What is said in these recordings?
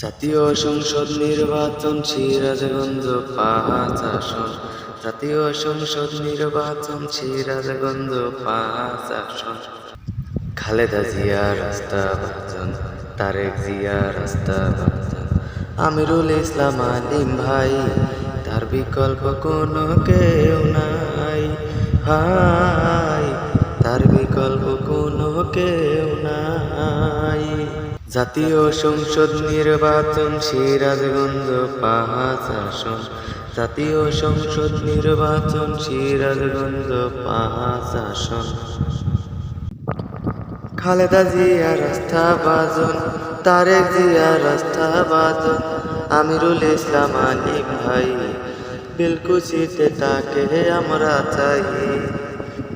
জাতীয় সংসদ নির্বাচন সিরাজগঞ্জ পাঁচ আসন। জাতীয় সংসদ নির্বাচন সিরাজগঞ্জ পাঁচ আসন। খালেদা জিয়া, রাস্তা বাজন তারেক জিয়া, রাস্তা বাজন আমিরুল ইসলাম আলিম ভাই, তার বিকল্প কোনো কেউ নাই। হাই, তার বিকল্প কোনো কেউ জাতীয় সংসদ নির্বাচন সিরাজগঞ্জ পাঁচ আসন জাতীয় সংসদ নির্বাচন সিরাজগঞ্জ পাঁচ আসন খালেদা জিয়া রাস্তা বাজন তারেক জিয়া রাস্তা বাজন আমিরুল ইসলাম আলিম ভাই, বিলকুচিতে তাকে আমরা চাই।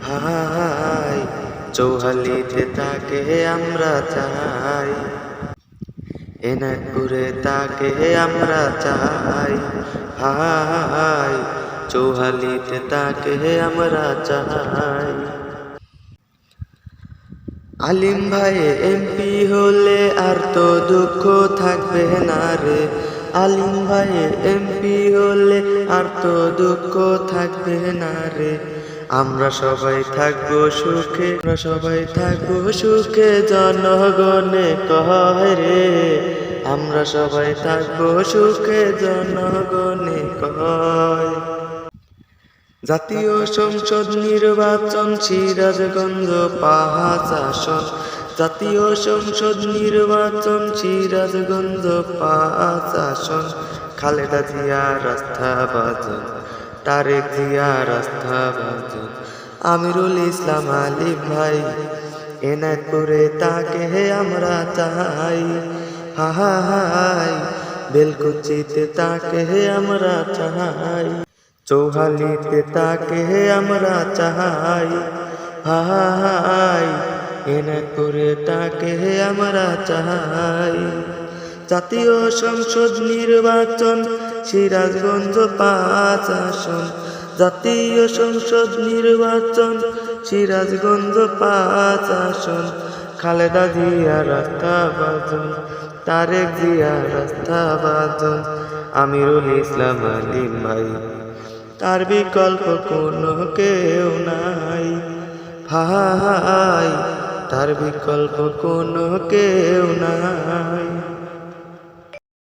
ভাই চৌহালিতে তাকে আমরা চাই। এনায়তপুরে তাকে আমরা চাই। ভাই চৌহালিতে তাকে আমরা চাই। আলিম ভাই, এমপি হলে আর তো দুঃখ থাকবে না রে। আলিম ভাই, এমপি হলে আর তো দুঃখ থাকবে না রে। আমরা সবাই থাকব সুখে, আমরা সবাই থাকব সুখে, জনগণে কয় রে। আমরা সবাই থাকব সুখে, জনগণে কয় জাতীয় সংসদ নির্বাচন, সিরাজগঞ্জ পাহাজ আসন জাতীয় সংসদ নির্বাচন, সিরাজগঞ্জ পাহাজ আসন খালেদা জিয়া রাস্তা বাজন তারেক জিয়া রাস্তা বাজন আমিরুল ইসলাম আলিম ভাই, এনায়তপুরে তাকে হে আমরা চাই। হাই বেলকুচিতে তাকে হে আমরা চাই। চৌহালিতে তাকে হে আমরা চাই। হাই এনে করে তাকে আমরা চাই। জাতীয় সংসদ নির্বাচন সিরাজগঞ্জ পাঁচ আসন, জাতীয় সংসদ নির্বাচন, সিরাজগঞ্জ পাঁচ আসন, খালেদা জিয়া রাস্তা বাজন তারেক জিয়া রাস্তা বাজন আমিরুল ইসলাম আলিম ভাই। তার বিকল্প কোনো কেউ নাই। ভাই তার বিকল্প কোনো কেউ নাই।